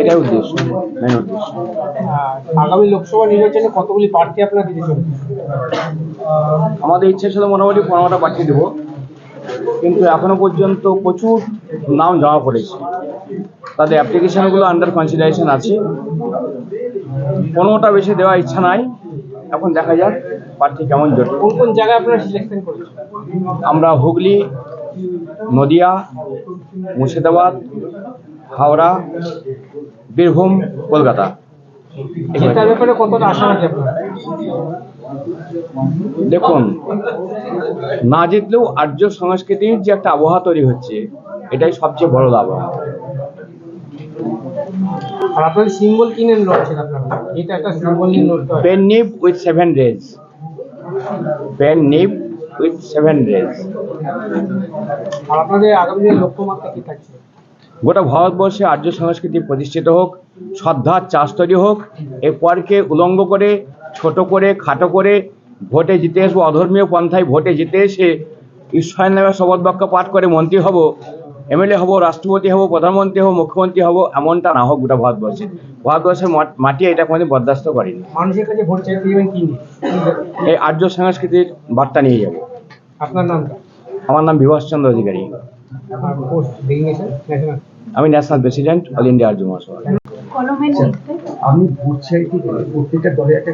এটাই উদ্দেশ্য মেন উদ্দেশ্য। আগামী লোকসভা নির্বাচনে কতগুলি প্রার্থী আপনারা দিতে চলেছেন? আমাদের ইচ্ছে ছিল মোটামুটি পনেরোটা পাঠিয়ে দেবো কিন্তু এখনও পর্যন্ত প্রচুর নাম জমা পড়েছে। তাদের অ্যাপ্লিকেশনগুলো আন্ডার কনসিডারেশন আছে। পনেরোটা বেশি দেওয়ার ইচ্ছা নাই। এখন দেখা যাক প্রার্থী কেমন জোটে। কোন কোন জায়গায় আপনারা সিলেকশন করেছেন? আমরা হুগলি নদিয়া মুর্শিদাবাদ হাওড়া বীরভূম কলকাতা। দেখুন না জিতলেও আর্য সংস্কৃতির যে একটা আবহাওয়া তৈরি হচ্ছে এটাই সবচেয়ে বড় লাভ আর আপনাদের সিম্বল কিনে লড়ছেন আপনারা? এটা একটা সিম্বল নিয়ে লড়তে হয়। পেন নিপ উইথ সেভেন রেজ পেন নিপ উইথ সেভেন আর আপনাদের আগামী দিনের লক্ষ্যমাত্রা কি থাকছে? গোটা ভারতবর্ষে আর্য সংস্কৃতি প্রতিষ্ঠিত হোক শ্রদ্ধার চাষ তৈরি হোক এরপরকে উলঙ্গ করে ছোট করে খাটো করে ভোটে জিতে আসব অধর্মীয় পন্থায় ভোটে জিতে এসে ঈশ্বরের নামে শপথ বাক্য পাঠ করে মন্ত্রী হব এমএলএ হব রাষ্ট্রপতি হব প্রধানমন্ত্রী হব মুখ্যমন্ত্রী হব এমনটা না হোক গোটা ভারতবর্ষে। ভারতবর্ষের মাট- এটা কোনোদিন বরদাস্ত করেনি। মানুষের কাছে ভোট চাইতে যাবেন কি এই আর্য সংস্কৃতির বার্তা নিয়ে যাব। আপনার নামটা? আমার নাম বিভাস চন্দ্র অধিকারী আমি national president all India Arya Mahasabha আপনি ভোট চাইতে গেলে প্রত্যেকটা দলের একটা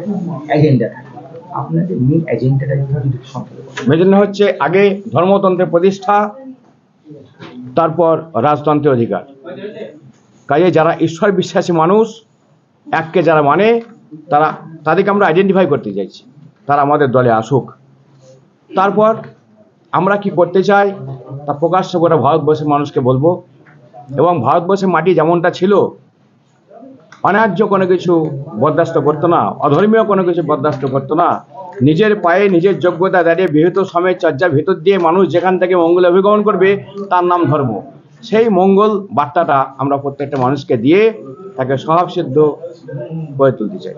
এজেন্ডা থাকে। আপনাদের মেন এজেন্ডাটা যদি সম্পর্কে বলেন। মেজন্য হচ্ছে আগে ধর্মতন্ত্রের প্রতিষ্ঠা তারপর রাজতন্ত্রের অধিকার। কাজে যারা ঈশ্বর বিশ্বাসী মানুষ এককে যারা মানে তারা তাদেরকে আমরা আইডেন্টিফাই করতে চাইছি। তারা আমাদের দলে আসুক। তারপর আমরা কি করতে চাই তা প্রকাশ্য করে ভারতবর্ষের মানুষকে বলব এবং ভারতবর্ষের মাটি যেমনটা ছিল, অন্যায্য কোনো কিছু বরদাস্ত করতো না, অধর্মীয় কোনো কিছু বরদাস্ত করতো না। নিজের পায়ে নিজের যোগ্যতা দাঁড়িয়ে বিহিত সময় চর্যার ভেতর দিয়ে মানুষ যেখান থেকে মঙ্গল অভিগমন করবে, তার নাম ধর্ম। সেই মঙ্গল বার্তাটা আমরা প্রত্যেকটা মানুষকে দিয়ে তাকে স্বভাবসিদ্ধ করে তুলতে চাই।